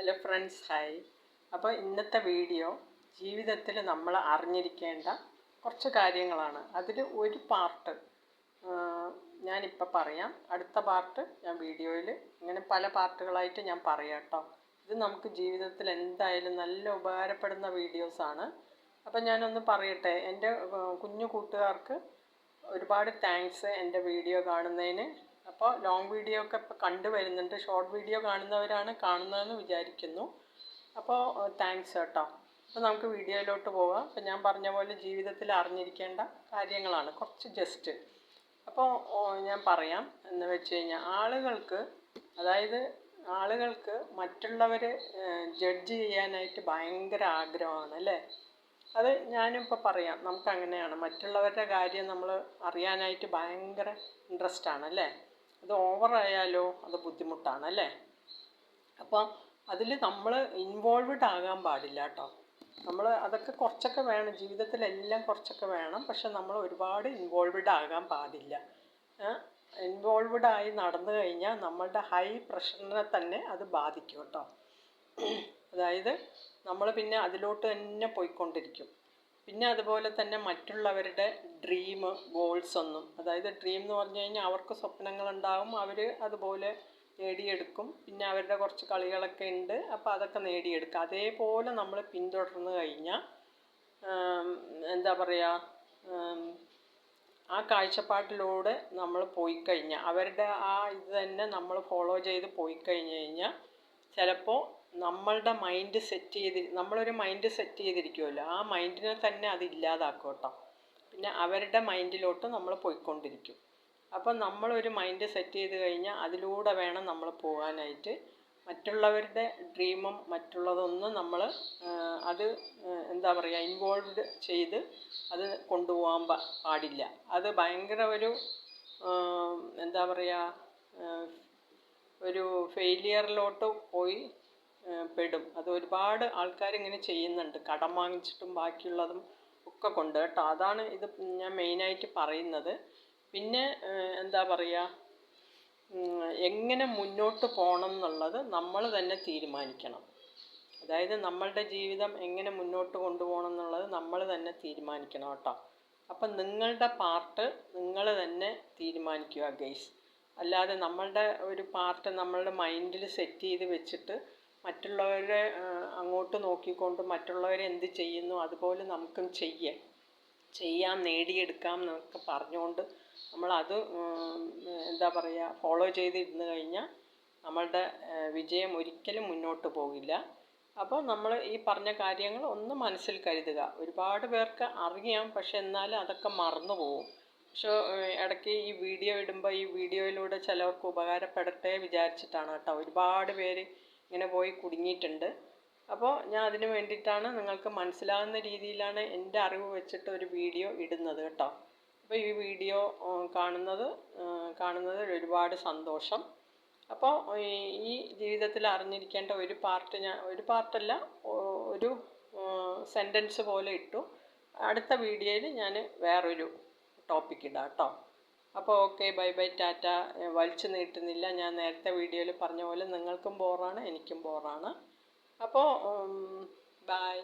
Hello friends hi അപ്പോൾ ഇന്നത്തെ video ജീവിതത്തിൽ നമ്മൾ അറിഞ്ഞിരിക്കേണ്ട കുറച്ച് കാര്യങ്ങളാണ്. അതിൽ ഒരു പാർട്ട് ഞാനിപ്പോൾ പറയാം. അടുത്ത പാർട്ട് ഞാൻ വീഡിയോയിൽ ഇങ്ങനെ പല പാർട്ടുകളായിട്ട് ഞാൻ പറയാം കേട്ടോ ഇത് നമുക്ക് ജീവിതത്തിൽ എന്തായാലും നല്ല ഉപകാരപ്പെടുന്ന വീഡിയോസാണ് അപ്പോൾ ഞാനൊന്ന് പറയട്ടെ. എന്റെ കുഞ്ഞു കൂട്ടുകാർക്ക് ഒരുപാട് താങ്ക്സ് എന്റെ വീഡിയോ കാണുന്നതിന്. അപ്പോൾ ലോങ് വീഡിയോ ഒക്കെ ഇപ്പോൾ കണ്ടുവരുന്നുണ്ട് ഷോർട്ട് വീഡിയോ കാണുന്നവരാണ് കാണുന്നതെന്ന് വിചാരിക്കുന്നു. അപ്പോൾ താങ്ക്സ് കേട്ടോ. അപ്പോൾ നമുക്ക് വീഡിയോയിലോട്ട് പോവാം. അപ്പോൾ ഞാൻ പറഞ്ഞ പോലെ ജീവിതത്തിൽ അറിഞ്ഞിരിക്കേണ്ട കാര്യങ്ങളാണ്. കുറച്ച് ജസ്റ്റ് അപ്പോൾ ഞാൻ പറയാം. എന്ന് വെച്ച് കഴിഞ്ഞാൽ ആളുകൾക്ക് അതായത് ആളുകൾക്ക് മറ്റുള്ളവരെ ജഡ്ജ് ചെയ്യാനായിട്ട് ഭയങ്കര ആഗ്രഹമാണ് അല്ലേ? അത് ഞാനിപ്പോൾ പറയാം. നമുക്കങ്ങനെയാണ് മറ്റുള്ളവരുടെ കാര്യം നമ്മൾ അറിയാനായിട്ട് ഭയങ്കര ഇൻട്രസ്റ്റാണ് അല്ലേ? അത് ഓവറായാലോ അത് ബുദ്ധിമുട്ടാണ് അല്ലേ അപ്പോൾ അതിൽ നമ്മൾ ഇൻവോൾവ്ഡ് ആകാൻ പാടില്ല കേട്ടോ. നമ്മൾ അതൊക്കെ കുറച്ചൊക്കെ വേണം ജീവിതത്തിലെല്ലാം കുറച്ചൊക്കെ വേണം പക്ഷെ നമ്മൾ ഒരുപാട് ഇൻവോൾവ്ഡ് ആകാൻ പാടില്ല. ഇൻവോൾവ്ഡ് ആയി നടന്നു കഴിഞ്ഞാൽ നമ്മളുടെ ഹൈ പ്രഷറിനെ തന്നെ അത് ബാധിക്കും കേട്ടോ. അതായത് നമ്മൾ പിന്നെ അതിലോട്ട് തന്നെ പോയിക്കൊണ്ടിരിക്കും. പിന്നെ അതുപോലെ തന്നെ മറ്റുള്ളവരുടെ ഡ്രീം ഗോൾസ് ഒന്നും. അതായത് ഡ്രീം എന്ന് പറഞ്ഞു കഴിഞ്ഞാൽ അവർക്ക് സ്വപ്നങ്ങളുണ്ടാവും അവർ അതുപോലെ നേടിയെടുക്കും. പിന്നെ അവരുടെ കുറച്ച് കളികളൊക്കെ ഉണ്ട് അപ്പോൾ അതൊക്കെ നേടിയെടുക്കുക അതേപോലെ നമ്മൾ പിന്തുടർന്ന് കഴിഞ്ഞാൽ എന്താ പറയുക ആ കാഴ്ചപ്പാട്ടിലൂടെ നമ്മൾ പോയി കഴിഞ്ഞാൽ അവരുടെ ആ ഇത് തന്നെ നമ്മൾ ഫോളോ ചെയ്ത് പോയി കഴിഞ്ഞ് കഴിഞ്ഞാൽ ചിലപ്പോൾ നമ്മളുടെ മൈൻഡ് സെറ്റ് ചെയ്ത് നമ്മളൊരു മൈൻഡ് സെറ്റ് ചെയ്തിരിക്കുമല്ലോ ആ മൈൻഡിനെ തന്നെ അത് ഇല്ലാതാക്കും കേട്ടോ പിന്നെ അവരുടെ മൈൻഡിലോട്ട് നമ്മൾ പോയിക്കൊണ്ടിരിക്കും. അപ്പം നമ്മളൊരു മൈൻഡ് സെറ്റ് ചെയ്ത് കഴിഞ്ഞാൽ അതിലൂടെ വേണം നമ്മൾ പോകാനായിട്ട്. മറ്റുള്ളവരുടെ ഡ്രീമും മറ്റുള്ളതൊന്നും നമ്മൾ അത് എന്താ പറയുക ഇൻവോൾവ്ഡ് ചെയ്ത് അത് കൊണ്ടുപോകാൻ പാടില്ല. അത് ഭയങ്കര ഒരു എന്താ പറയുക ഒരു ഫെയിലിയറിലോട്ട് പോയി പെടും. അത് ഒരുപാട് ആൾക്കാർ ഇങ്ങനെ ചെയ്യുന്നുണ്ട്. കടം വാങ്ങിച്ചിട്ടും ബാക്കിയുള്ളതും ഒക്കെ കൊണ്ട് കേട്ടോ. അതാണ് ഇത് ഞാൻ മെയിനായിട്ട് പറയുന്നത്. പിന്നെ എന്താ പറയുക എങ്ങനെ മുന്നോട്ട് പോകണം എന്നുള്ളത് നമ്മൾ തന്നെ തീരുമാനിക്കണം. അതായത് നമ്മളുടെ ജീവിതം എങ്ങനെ മുന്നോട്ട് കൊണ്ടുപോകണം എന്നുള്ളത് നമ്മൾ തന്നെ തീരുമാനിക്കണം കേട്ടോ. അപ്പം നിങ്ങളുടെ പാർട്ട് നിങ്ങൾ തന്നെ തീരുമാനിക്കുക ഗൈസ് അല്ലാതെ നമ്മളുടെ ഒരു പാർട്ട് നമ്മളുടെ മൈൻഡിൽ സെറ്റ് ചെയ്ത് വെച്ചിട്ട് മറ്റുള്ളവരെ അങ്ങോട്ട് നോക്കിക്കൊണ്ട് മറ്റുള്ളവരെ എന്ത് ചെയ്യുന്നു അതുപോലെ നമുക്കും ചെയ്യാം. ചെയ്യാം നേടിയെടുക്കാം എന്നൊക്കെ പറഞ്ഞുകൊണ്ട് നമ്മളത് എന്താ പറയുക ഫോളോ ചെയ്തിരുന്നു കഴിഞ്ഞാൽ നമ്മളുടെ വിജയം ഒരിക്കലും മുന്നോട്ട് പോകില്ല. അപ്പോൾ നമ്മൾ ഈ പറഞ്ഞ കാര്യങ്ങൾ ഒന്ന് മനസ്സിൽ കരുതുക. ഒരുപാട് പേർക്ക് അറിയാം പക്ഷെ എന്നാലും അതൊക്കെ മറന്നു പോകും. പക്ഷേ ഇടയ്ക്ക് ഈ വീഡിയോ ഇടുമ്പോൾ ഈ വീഡിയോയിലൂടെ ചിലവർക്ക് ഉപകാരപ്പെടട്ടെ വിചാരിച്ചിട്ടാണ് കേട്ടോ. ഒരുപാട് പേര് ഇങ്ങനെ പോയി കുടുങ്ങിയിട്ടുണ്ട്. അപ്പോൾ ഞാൻ അതിന് വേണ്ടിയിട്ടാണ് നിങ്ങൾക്ക് മനസ്സിലാകുന്ന രീതിയിലാണ് എന്റെ അറിവ് വെച്ചിട്ട് ഒരു വീഡിയോ ഇടുന്നത് കേട്ടോ. അപ്പോൾ ഈ വീഡിയോ കാണുന്നത് കാണുന്നത് ഒരുപാട് സന്തോഷം. അപ്പോൾ ഈ ജീവിതത്തിൽ അറിഞ്ഞിരിക്കേണ്ട ഒരു പാർട്ട് ഞാൻ ഒരു പാർട്ടല്ല ഒരു സെന്റൻസ് പോലെ ഇട്ടു. അടുത്ത വീഡിയോയിൽ ഞാൻ വേറൊരു ടോപ്പിക് ഇടാം കേട്ടോ. അപ്പോൾ ഓക്കെ ബൈ ബൈ ടാറ്റ. വലിച്ചു നീട്ടുന്നില്ല. ഞാൻ നേരത്തെ വീഡിയോയിൽ പറഞ്ഞ പോലെ നിങ്ങൾക്കും ബോറാണ് എനിക്കും ബോറാണ്. അപ്പോൾ ബൈ.